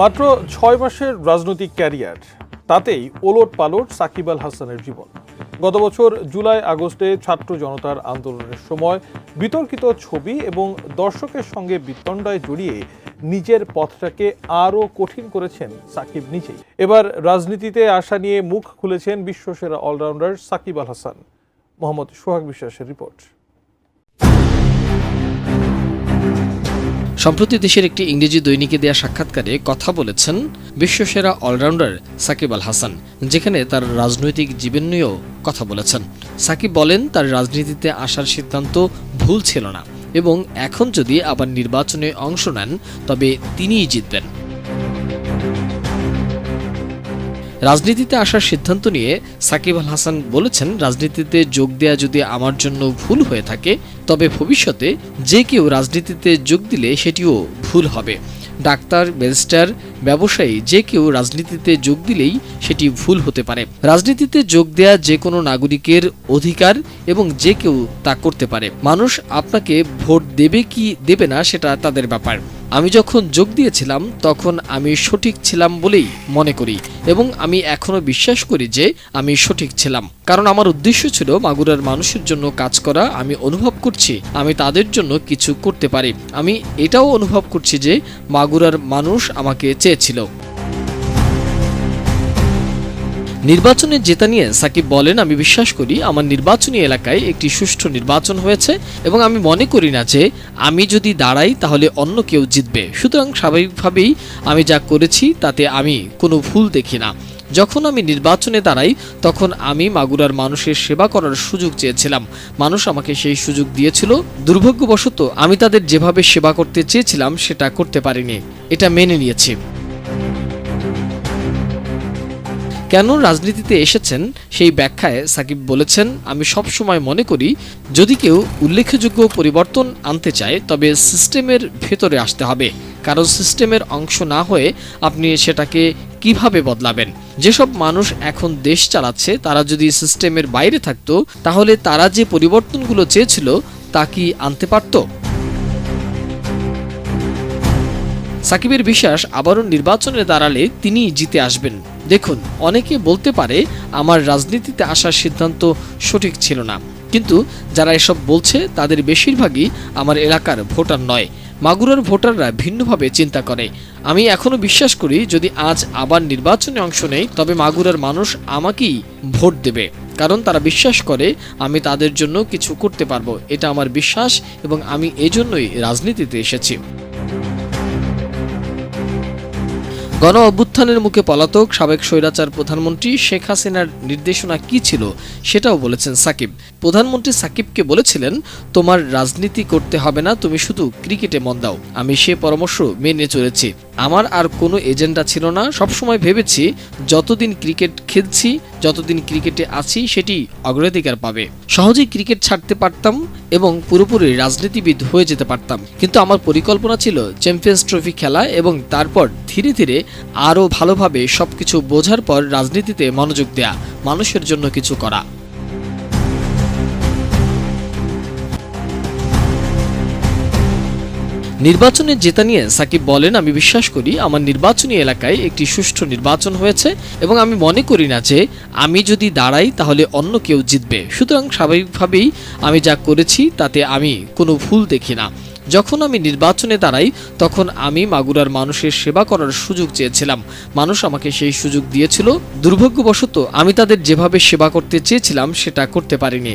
মাত্র ছয় মাসের রাজনৈতিক ক্যারিয়ার, তাতেই ওলট পালট সাকিব আল হাসানের জীবন। গত বছর জুলাই আগস্টে ছাত্র জনতার আন্দোলনের সময় বিতর্কিত ছবি এবং দর্শকের সঙ্গে বিতণ্ডায় জড়িয়ে নিজের পথটাকে আরও কঠিন করেছেন সাকিব নিজেই। এবার রাজনীতিতে আসা নিয়ে মুখ খুলেছেন বিশ্বসেরা অলরাউন্ডার সাকিব আল হাসান। মোহাম্মদ সোহাগ বিশ্বাসের রিপোর্ট। সম্প্রতি দেশের একটি ইংরেজি দৈনিকে দেয়া সাক্ষাৎকারে কথা বলেছেন বিশ্বসেরা অলরাউন্ডার সাকিব আল হাসান, যেখানে তার রাজনৈতিক জীবন নিয়েও কথা বলেছেন। সাকিব বলেন, তার রাজনীতিতে আসার সিদ্ধান্ত ভুল ছিল না এবং এখন যদি আবার নির্বাচনে অংশ নেন, তবে তিনিই জিতবেন। রাজনীতিতে আসার সিদ্ধান্ত নিয়ে সাকিব আল হাসান বলেছেন, রাজনীতিতে যোগ দেয়া যদি আমার জন্য ভুল হয়ে থাকে, তবে ভবিষ্যতে যে কেউ রাজনীতিতে যোগ দিলে সেটিও ভুল হবে। ডাক্তার, ব্যারিস্টার, ব্যবসায়ী যে কেউ রাজনীতিতে যোগ দিলেই সেটি ভুল হতে পারে। রাজনীতিতে যোগ দেয়া যে কোনো নাগরিকের অধিকার এবং যে কেউ তা করতে পারে। মানুষ আপনাকে ভোট দেবে কি দেবে না সেটা তাদের ব্যাপার। আমি যখন যোগ দিয়েছিলাম, তখন আমি সঠিক ছিলাম বলেই মনে করি এবং আমি এখনও বিশ্বাস করি যে আমি সঠিক ছিলাম। কারণ আমার উদ্দেশ্য ছিল মাগুরার মানুষের জন্য কাজ করা, আমি অনুভব করছি আমি তাদের জন্য কিছু করতে পারি। আমি এটাও অনুভব করছি যে মাগুরার মানুষ আমাকে চেয়েছিল। নির্বাচনে জেতা নিয়ে সাকিব বলেন, আমি বিশ্বাস করি আমার নির্বাচনী এলাকায় একটি সুষ্ঠু নির্বাচন হয়েছে এবং আমি মনে করি না যে আমি যদি দাঁড়াই তাহলে অন্য কেউ জিতবে। সুতরাং স্বাভাবিকভাবেই আমি যা করেছি তাতে আমি কোনো ভুল দেখি না। যখন আমি নির্বাচনে দাঁড়াই, তখন আমি মাগুরার মানুষের সেবা করার সুযোগ চেয়েছিলাম। মানুষ আমাকে সেই সুযোগ দিয়েছিল। দুর্ভাগ্যবশত আমি তাদের যেভাবে সেবা করতে চেয়েছিলাম, সেটা করতে পারিনি। এটা মেনে নিয়েছি। কেন রাজনীতিতে এসেছেন সেই ব্যাখ্যায় সাকিব বলেছেন, আমি সব সময় মনে করি, যদি কেউ উল্লেখযোগ্য পরিবর্তন আনতে চায়, তবে সিস্টেমের ভেতরে আসতে হবে। কারণ সিস্টেমের অংশ না হয়ে আপনি সেটাকে কীভাবে বদলাবেন? যেসব মানুষ এখন দেশ চালাচ্ছে, তারা যদি সিস্টেমের বাইরে থাকতো, তাহলে তারা যে পরিবর্তনগুলো চেয়েছিল, তা কি আনতে পারতো? সাকিবের বিশ্বাস আবারও নির্বাচনে দাঁড়ালে তিনি জিতে আসবেন। দেখুন, অনেকে বলতে পারে আমার রাজনীতিতে আসার সিদ্ধান্ত সঠিক ছিল না। কিন্তু যারা এসব বলছে, তাদের বেশিরভাগই আমার এলাকার ভোটার নয়। মাগুরার ভোটাররা ভিন্নভাবে চিন্তা করে। আমি এখনও বিশ্বাস করি, যদি আজ আবার নির্বাচনে অংশ নেই, তবে মাগুরার মানুষ আমাকেই ভোট দেবে। কারণ তারা বিশ্বাস করে, আমি তাদের জন্য কিছু করতে পারব। এটা আমার বিশ্বাস এবং আমি এজন্যই রাজনীতিতে এসেছি। গণ অভ্যুত্থানের মুখে পলাতক সাবেক স্বৈরাচার প্রধানমন্ত্রী শেখ হাসিনার নির্দেশনা কি ছিল সেটাও বলেছেন সাকিব। প্রধানমন্ত্রী সাকিবকে বলেছিলেন, তোমার রাজনীতি করতে হবে না, তুমি শুধু ক্রিকেটে মন দাও। আমি সে পরামর্শ মেনে চলেছি। আমার আর কোনো এজেন্ডা ছিল না। সবসময় ভেবেছি, যতদিন ক্রিকেট খেলছি যতদিন ক্রিকেটে আছি, সেটি অগ্রাধিকার পাবে। সহজেই ক্রিকেট ছাড়তে পারতাম এবং পুরোপুরি রাজনীতিবিদ হয়ে যেতে পারতাম। কিন্তু আমার পরিকল্পনা ছিল চ্যাম্পিয়ন্স ট্রফি খেলা এবং তারপর ধীরে ধীরে আরও ভালোভাবে সবকিছু বোঝার পর রাজনীতিতে মনোযোগ দেয়া, মানুষের জন্য কিছু করা। নির্বাচনে জেতা নিয়ে সাকিব বলেন, আমি বিশ্বাস করি আমার নির্বাচনী এলাকায় একটি সুষ্ঠু নির্বাচন হয়েছে এবং আমি মনে করি না যে আমি যদি দাঁড়াই তাহলে অন্য কেউ জিতবে। সুতরাং স্বাভাবিকভাবেই আমি যা করেছি তাতে আমি কোনো ভুল দেখি না। যখন আমি নির্বাচনে দাঁড়াই, তখন আমি মাগুরার মানুষের সেবা করার সুযোগ চেয়েছিলাম। মানুষ আমাকে সেই সুযোগ দিয়েছিল। দুর্ভাগ্যবশত আমি তাদের যেভাবে সেবা করতে চেয়েছিলাম, সেটা করতে পারিনি।